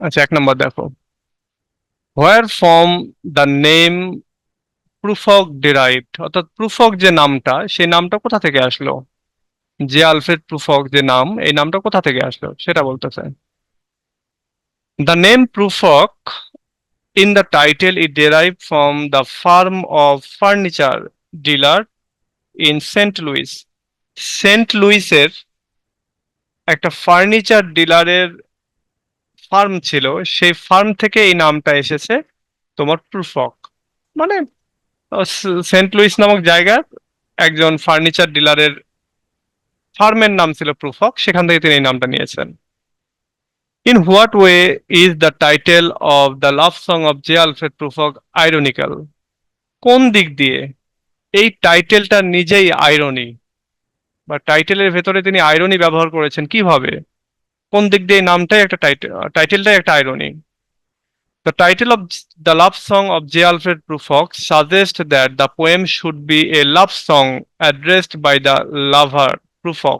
আচ্ছা এক নম্বর দেখো। Where from the name Prufrock derived অর্থাৎ প্রুফক যে নামটা, সেই নামটা কোথা থেকে আসলো? যে আলফ্রেড প্রুফক যে নাম, এই নামটা কোথা থেকে আসলো? সেটা বলতে চাই the name Prufrock in the title it derive from the firm of furniture dealer in Saint Louis Saint লুইসের একটা ফার্নিচার ডিলারের ফার্ম ছিল, সেই ফার্ম থেকে এই নামটা এসেছে তোমার প্রুফক মানে সেন্ট লুইস নামক জায়গার একজন ফার্নিচার ডিলারের ফার্মের নাম ছিল প্রুফক সেখান থেকে তিনি এই নামটা নিয়েছেন। In what way is the title of the love song of J Alfred Prufrock ironical কোন দিক দিয়ে? এই টাইটেলটা নিজেই আইরনি বা টাইটেলের ভেতরে তিনি আইরনি ব্যবহার করেছেন কীভাবে? কোন দিক দিয়ে নামটাই একটা টাইটেল টাইটেলটাই একটা irony the title of the love song of J Alfred Prufrock suggest that the poem should be a love song addressed by the lover Prufrock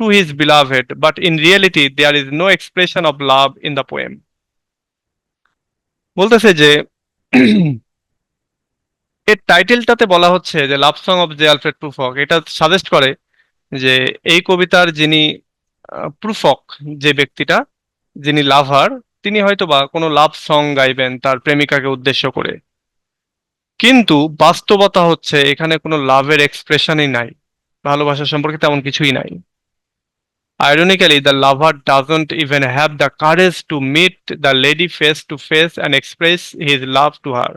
to his beloved but in reality there is no expression of love in the poem বলতেছে যে, এর টাইটেলটাতে বলা হচ্ছে যে love song of J Alfred Prufrock এটা suggest করে যে, এই কবিতার যিনি প্রুফক যে ব্যক্তিটা যিনি লাভার তিনি হয়তো বা কোনো লাভ সং গাইবেন তার প্রেমিকাকে উদ্দেশ্য করে। কিন্তু বাস্তবতা হচ্ছে এখানে কোনো লাভের এক্সপ্রেশনই নাই। ভালোবাসা সম্পর্কে তেমন কিছুই নাই। Ironically, the lover doesn't even have the courage to meet the lady face to face and express his love to her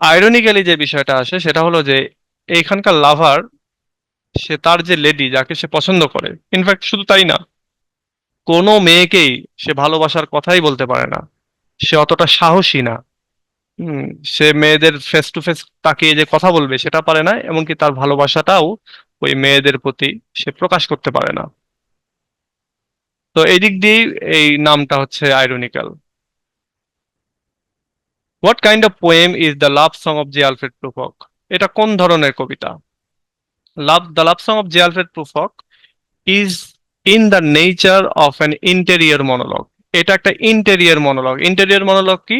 Ironically যে বিষয়টা আসে সেটা হলো যে এইখানকার লাভার সে তার যে লেডি যাকে সে পছন্দ করে ইনফ্যাক্ট শুধু তাই না, কোনো মেয়েকেই সে ভালোবাসার কথাই বলতে পারে না। সে অতটা সাহসী না। সে মেয়েদের ফেস টু ফেস তাকিয়ে যে কথা বলবে সেটা পারে না, এমনকি তার ভালোবাসাটাও ওই মেয়েদের প্রতি সে প্রকাশ করতে পারে না। তো এই দিক দিয়েই এই নামটা হচ্ছে ironical what kind of poem is the love song of J Alfred Prufrock এটা কোন ধরনের কবিতা? Love the song of J Alfred Prufrock is in the nature of an interior monologue এটা একটা ইন্টেরিয়র মনোলগ ইন্টেরিয়র মনোলগ কি?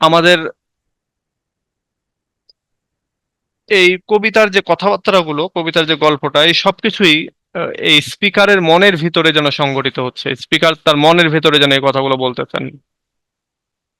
আমাদের এই কবিতার যে কথাবার্তাগুলো, কবিতার যে গল্পটা, এই সবকিছুই এই স্পিকারের মনের ভিতরে যেন সংগঠিত হচ্ছে স্পিকার তার মনের ভিতরে যেন এই কথাগুলো বলতেছেন